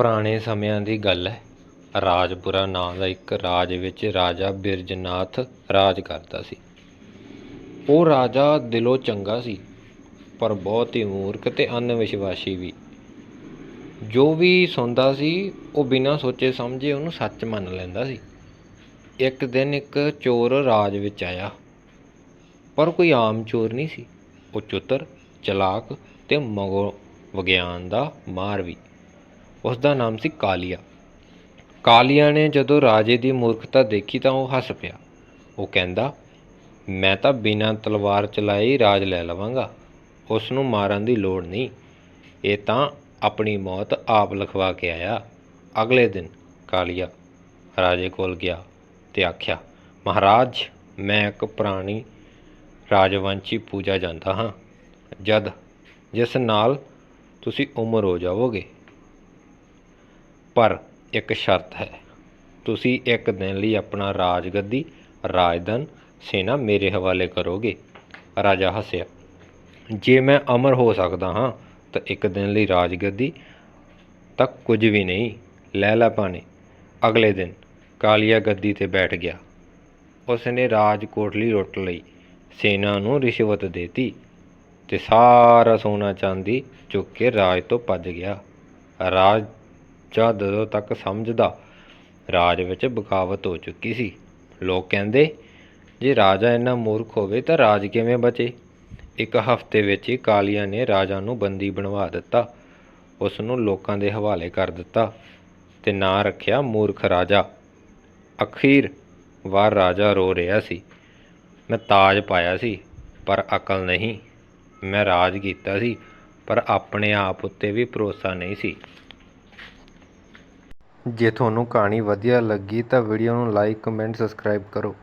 ਪੁਰਾਣੇ ਸਮਿਆਂ ਦੀ ਗੱਲ ਹੈ। ਰਾਜਪੁਰਾ ਨਾਂ ਦਾ ਇੱਕ ਰਾਜ ਵਿੱਚ ਰਾਜਾ ਬਿਰਜਨਾਥ ਰਾਜ ਕਰਦਾ ਸੀ। ਉਹ ਰਾਜਾ ਦਿਲੋਂ ਚੰਗਾ ਸੀ, ਪਰ ਬਹੁਤ ਹੀ ਮੂਰਖ ਤੇ ਅੰਧਵਿਸ਼ਵਾਸੀ ਵੀ। ਜੋ ਵੀ ਸੁਣਦਾ ਸੀ, ਉਹ ਬਿਨਾਂ ਸੋਚੇ ਸਮਝੇ ਉਹਨੂੰ ਸੱਚ ਮੰਨ ਲੈਂਦਾ ਸੀ। ਇੱਕ ਦਿਨ ਇੱਕ ਚੋਰ ਰਾਜ ਵਿੱਚ ਆਇਆ। ਪਰ ਕੋਈ ਆਮ ਚੋਰ ਨਹੀਂ ਸੀ। ਉਹ ਚਤੁਰ, ਚਲਾਕ ਤੇ ਮਗੋ ਵਿਗਿਆਨ ਦਾ ਮਾਰ ਵੀ। ਉਸ ਦਾ ਨਾਮ ਸੀ ਕਾਲੀਆ। ਕਾਲੀਆ ਨੇ ਜਦੋਂ ਰਾਜੇ ਦੀ ਮੂਰਖਤਾ ਦੇਖੀ ਤਾਂ ਉਹ ਹੱਸ ਪਿਆ। ਉਹ ਕਹਿੰਦਾ, ਮੈਂ ਤਾਂ ਬਿਨਾਂ ਤਲਵਾਰ ਚਲਾਏ ਹੀ ਰਾਜ ਲੈ ਲਵਾਂਗਾ। ਉਸ ਨੂੰ ਮਾਰਨ ਦੀ ਲੋੜ ਨਹੀਂ। ਇਹ ਤਾਂ ਆਪਣੀ ਮੌਤ ਆਪ ਲਿਖਵਾ ਕੇ ਆਇਆ। ਅਗਲੇ ਦਿਨ ਕਾਲੀਆ ਰਾਜੇ ਕੋਲ ਗਿਆ ਤੇ ਆਖਿਆ, ਮਹਾਰਾਜ, ਮੈਂ ਇੱਕ ਪ੍ਰਾਣੀ ਰਾਜਵੰਸ਼ੀ ਪੂਜਾ ਜਾਂਦਾ ਹਾਂ। ਜਦ ਜਿਸ ਨਾਲ ਤੁਸੀਂ ਉਮਰ ਹੋ ਜਾਵੋਗੇ ਪਰ ਇੱਕ ਸ਼ਰਤ ਹੈ। ਤੁਸੀਂ ਇੱਕ ਦਿਨ ਲਈ ਆਪਣਾ ਰਾਜਗੱਦੀ, ਰਾਜਧਨ, ਸੈਨਾ ਮੇਰੇ ਹਵਾਲੇ ਕਰੋਗੇ। ਰਾਜਾ ਹੱਸਿਆ, ਜੇ ਮੈਂ ਅਮਰ ਹੋ ਸਕਦਾ ਹਾਂ, ਤਾਂ ਇੱਕ ਦਿਨ ਲਈ ਰਾਜਗੱਦੀ ਤਾਂ ਕੁਝ ਵੀ ਨਹੀਂ। ਲੈ ਲੈ ਪਾਣੇ ਅਗਲੇ ਦਿਨ ਕਾਲੀਆ ਗੱਦੀ ਤੇ ਬੈਠ ਗਿਆ। ਉਸ ਨੇ ਰਾਜ ਕੋਟਲੀ ਲੁੱਟ ਲਈ, ਸੈਨਾ ਨੂੰ ਰਿਸ਼ਵਤ ਦੇਤੀ ਤੇ ਸਾਰਾ ਸੋਨਾ ਚਾਂਦੀ ਚੁੱਕ ਕੇ ਰਾਜ ਤੋਂ ਭੱਜ ਗਿਆ। ਰਾਜ ਜਦੋਂ ਤੱਕ ਸਮਝਦਾ ਰਾਜ ਵਿੱਚ ਬਗਾਵਤ ਹੋ ਚੁੱਕੀ ਸੀ। ਲੋਕ ਕਹਿੰਦੇ, ਜੇ ਰਾਜਾ ਇੰਨਾ ਮੂਰਖ ਹੋਵੇ ਤਾਂ ਰਾਜ ਕਿਵੇਂ ਬਚੇ? ਇੱਕ ਹਫ਼ਤੇ ਵਿੱਚ ਹੀ ਕਾਲੀਆ ਨੇ ਰਾਜਾ ਨੂੰ ਬੰਦੀ ਬਣਵਾ ਦਿੱਤਾ। ਉਸ ਨੂੰ ਲੋਕਾਂ ਦੇ ਹਵਾਲੇ ਕਰ ਦਿੱਤਾ ਤੇ ਨਾਂ ਰੱਖਿਆ ਮੂਰਖ ਰਾਜਾ। ਅਖੀਰ ਵਾਰ ਰਾਜਾ ਰੋ ਰਿਹਾ ਸੀ। ਮੈਂ ਤਾਜ ਪਾਇਆ ਸੀ, ਪਰ ਅਕਲ ਨਹੀਂ। ਮੈਂ ਰਾਜ ਕੀਤਾ ਸੀ, ਪਰ ਆਪਣੇ ਆਪ ਉੱਤੇ ਵੀ ਭਰੋਸਾ ਨਹੀਂ ਸੀ। ਜੇ ਤੁਹਾਨੂੰ ਕਹਾਣੀ ਵਧੀਆ ਲੱਗੀ ਤਾਂ ਵੀਡੀਓ ਨੂੰ ਲਾਈਕ ਕਮੈਂਟ ਸਬਸਕ੍ਰਾਈਬ ਕਰੋ।